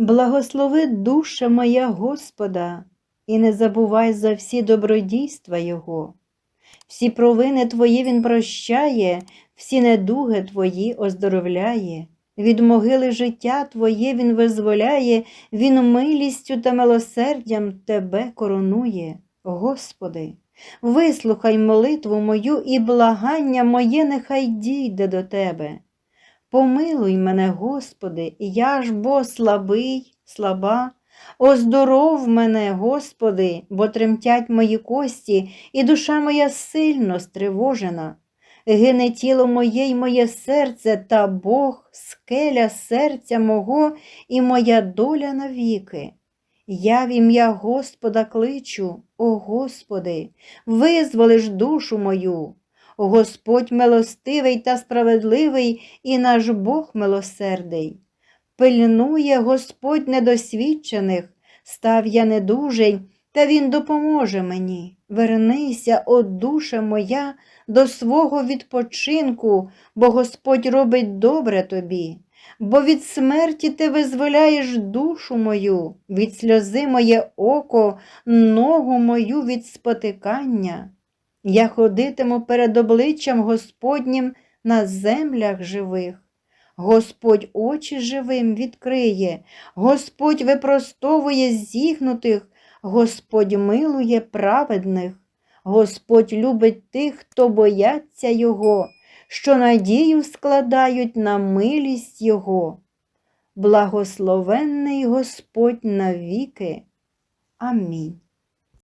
Благослови душа моя Господа, і не забувай за всі добродійства Його. Всі провини Твої Він прощає, всі недуги Твої оздоровляє. Від могили життя Твоє Він визволяє, Він милістю та милосердям Тебе коронує. Господи, вислухай молитву мою і благання моє нехай дійде до Тебе. Помилуй мене, Господи, я ж бо слабий, слаба. Оздоров мене, Господи, бо тремтять мої кості, і душа моя сильно стривожена. Гине тіло моє й моє серце, та Бог, скеля серця мого і моя доля навіки. Я в ім'я Господа кличу, о Господи, визволиш душу мою. Господь милостивий та справедливий, і наш Бог милосердий. Пильнує Господь недосвідчених, став я недужий, та Він допоможе мені. Вернися, о душа моя, до свого відпочинку, бо Господь робить добре тобі. Бо від смерті ти визволяєш душу мою, від сльози моє око, ногу мою від спотикання. Я ходитиму перед обличчям Господнім на землях живих. Господь очі живим відкриє, Господь випростовує зігнутих, Господь милує праведних, Господь любить тих, хто бояться Його, що надію складають на милість Його. Благословенний Господь навіки. Амінь.